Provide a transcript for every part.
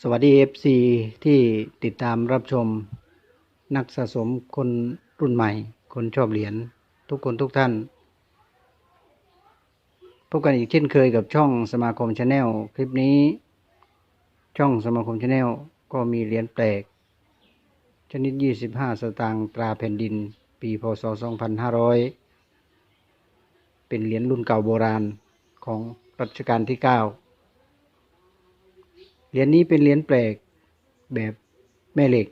สวัสดี FC ที่ติดตามรับชมนักสะสมคนรุ่นใหม่ คนชอบเหรียญทุกคนทุกท่าน พบกันอีกเช่นเคยกับช่องสมาคมชาแนลคลิปนี้ ช่องสมาคมชาแนลก็มีเหรียญแปลก ชนิด 25 สตางค์ตราแผ่นดิน ปีพศ 2500 เป็นเหรียญรุ่นเก่าโบราณของรัชกาลที่ 9 เหรียญนี้เป็นเหรียญแปลกแบบแม่เหล็ก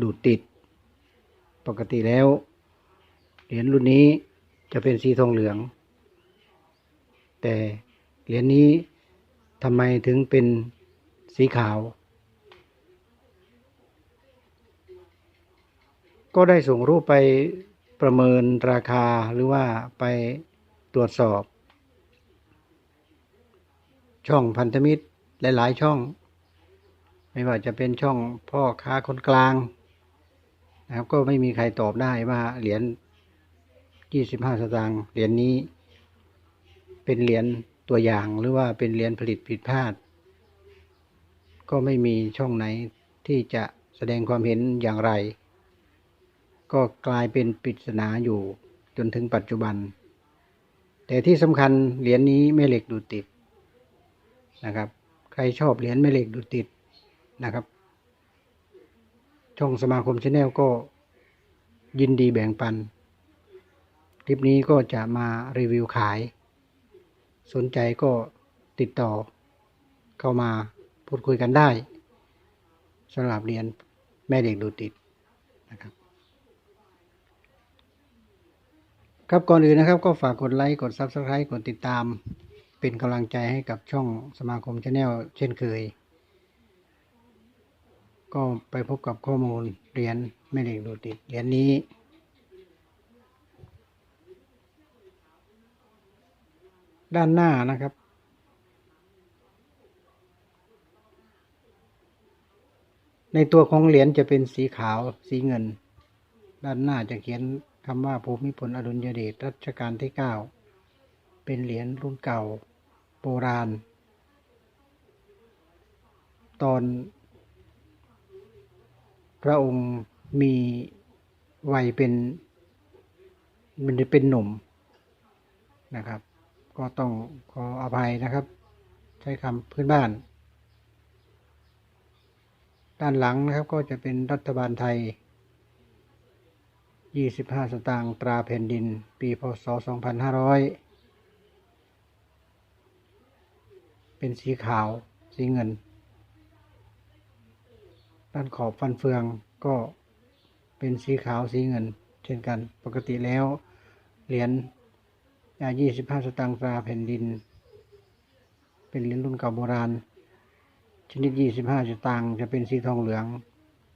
ดูดติด ปกติแล้ว เหรียญรุ่นนี้จะเป็นสีทองเหลือง แต่เหรียญนี้ทำไมถึงเป็นสีขาว ก็ได้ส่งรูปไปประเมินราคาหรือว่าไปตรวจสอบ ช่องพันธมิตรหลาย ๆ ช่อง ไม่ว่าจะเป็นช่องพ่อค้าคนกลางนะครับ ก็ไม่มีใครตอบได้ว่าเหรียญ25สตางค์เหรียญนี้เป็นเหรียญตัวอย่างหรือว่าเป็นเหรียญผลิตผิดพลาด ก็ไม่มีช่องไหนที่จะแสดงความเห็นอย่างไร ก็กลายเป็นปริศนาอยู่จนถึงปัจจุบัน แต่ที่สำคัญเหรียญนี้แม่เหล็กดูดติดนะครับ ใครชอบเหรียญแม่เหล็กดูดติด นะครับ ช่องสมาคมชาแนลก็ยินดีแบ่งปัน คลิปนี้ก็จะมารีวิวขาย สนใจก็ติดต่อเข้ามาพูดคุยกันได้สำหรับเรียญแม่เด็กดูติดนะครับครับก่อนอื่นนะครับก็ฝากกดไลค์กด Subscribe กดติดตาม เป็นกำลังใจให้กับช่องสมาคมชาแนลเช่นเคย ก็ไปพบกับข้อมูลเหรียญแม่เหล็กดูดติดเหรียญนี้ ด้านหน้านะครับ ในตัวของเหรียญจะเป็นสีขาวสีเงิน ด้านหน้าจะเขียนคำว่าภูมิพลอดุลยเดชรัชกาลที่เก้าเป็นเหรียญรุ่นเก่าโบราณ ตอน พระองค์มีวัยเป็นมันจะเป็นหนุ่มนะครับ ก็ต้องขออภัยนะครับ ใช้คำพื้นบ้าน ด้านหลังนะครับก็จะเป็นรัฐบาลไทย 25 สตางค์ตราแผ่นดิน ปีพศ 2500 เป็นสีขาวสีเงิน ด้านขอบฟันเฟืองก็เป็นสีขาวสีเงิน เช่นกันปกติแล้ว เหรียญยา25สตางค์ตราแผ่นดิน เป็นเหรียญรุ่นเก่าโบราณ ชนิด25สตางค์จะเป็นสีทองเหลือง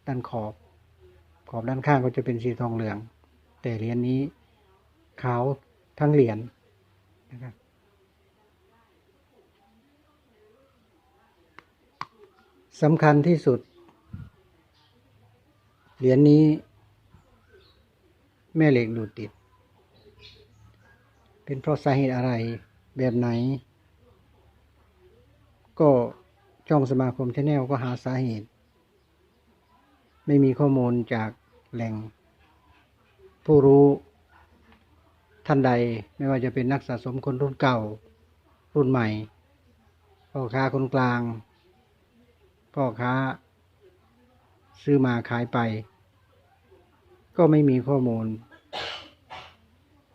ด้านขอบ ขอบด้านข้างก็จะเป็นสีทองเหลือง แต่เหรียญนี้ขาวทั้งเหรียญนะครับสำคัญที่สุด เหรียญนี้ แม่เหล็กดูดติด เป็นเพราะสาเหตุอะไรแบบไหน ก็ช่องสมาคมชาแนลก็หาสาเหตุ ไม่มีข้อมูลจากแหล่ง ผู้รู้ท่านใดไม่ว่าจะเป็นนักสะสมคนรุ่นเก่า รุ่นใหม่พ่อค้าคนกลางพ่อค้า ซื้อมาขายไป ก็ไม่มีข้อมูล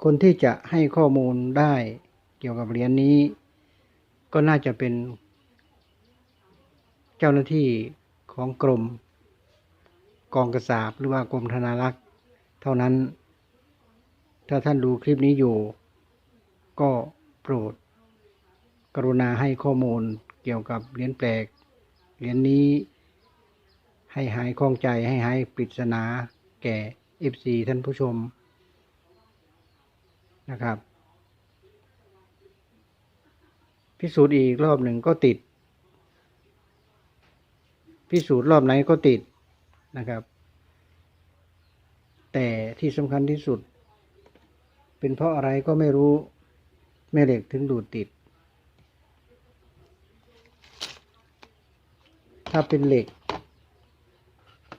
คนที่จะให้ข้อมูลได้เกี่ยวกับเหรียญนี้ ก็น่าจะเป็น เจ้าหน้าที่ของกรม กองกระสาบหรือว่ากรมธนารักษ์เท่านั้น ถ้าท่านดูคลิปนี้อยู่ ก็โปรด กรุณาให้ข้อมูลเกี่ยวกับเหรียญแปลกเหรียญนี้ ให้หายข้องใจให้หายปริศนาแก่ FC ท่านผู้ชมนะครับ พิสูจน์อีกรอบหนึ่งก็ติด พิสูจน์รอบไหนก็ติดนะครับ แต่ที่สำคัญที่สุด เป็นเพราะอะไรก็ไม่รู้แม่เหล็กถึงดูดติด ถ้าเป็นเหล็ก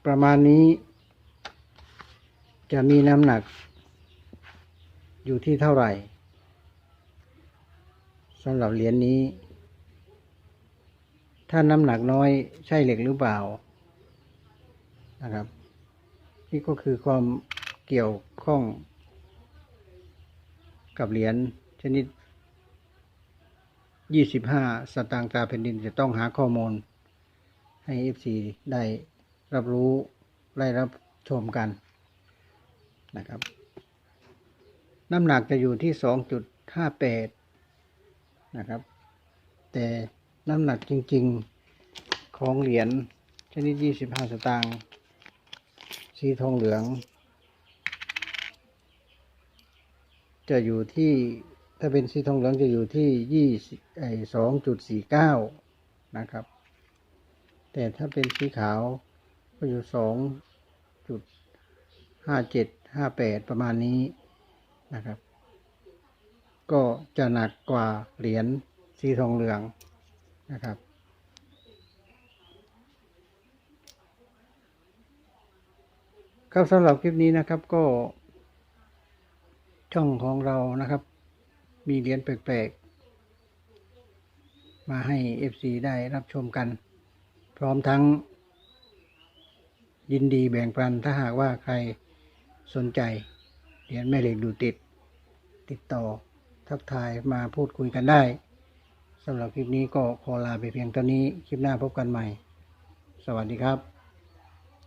ประมาณนี้ จะมีน้ำหนัก อยู่ที่เท่าไหร่สำหรับเหรียญนี้ ถ้าน้ำหนักน้อยใช่เหล็กหรือเปล่านะครับ นี่ก็คือความเกี่ยวข้องกับเหรียญชนิด 25 สตางค์ตาแผ่นดินจะต้องหาข้อมูลให้ FC ได้ รับรู้ได้รับชมกันนะครับ น้ำหนักจะอยู่ที่ 2.58 นะครับ แต่น้ำหนักจริงๆของเหรียญชนิด 25 สตางค์สีทองเหลือง จะอยู่ที่ถ้าเป็นสีทองเหลืองจะอยู่ที่ยี่สองจุดสี่เก้านะครับ แต่ถ้าเป็นสีขาว ก็อยู่สองจุดห้าเจ็ดห้าแปดประมาณนี้นะครับ ก็จะหนักกว่าเหรียญสีทองเหลืองนะครับ ครับสำหรับคลิปนี้นะครับก็ช่องของเรานะครับ มีเหรียญแปลกๆ มาให้ FC ได้รับชมกัน พร้อมทั้ง ยินดีแบ่งปันถ้าหากว่าใครสนใจเหรียญแม่เหล็กดูติด ติดต่อทักทายมาพูดคุยกันได้สำหรับคลิปนี้ก็ขอลาไปเพียงเท่านี้ คลิปหน้าพบกันใหม่ สวัสดีครับ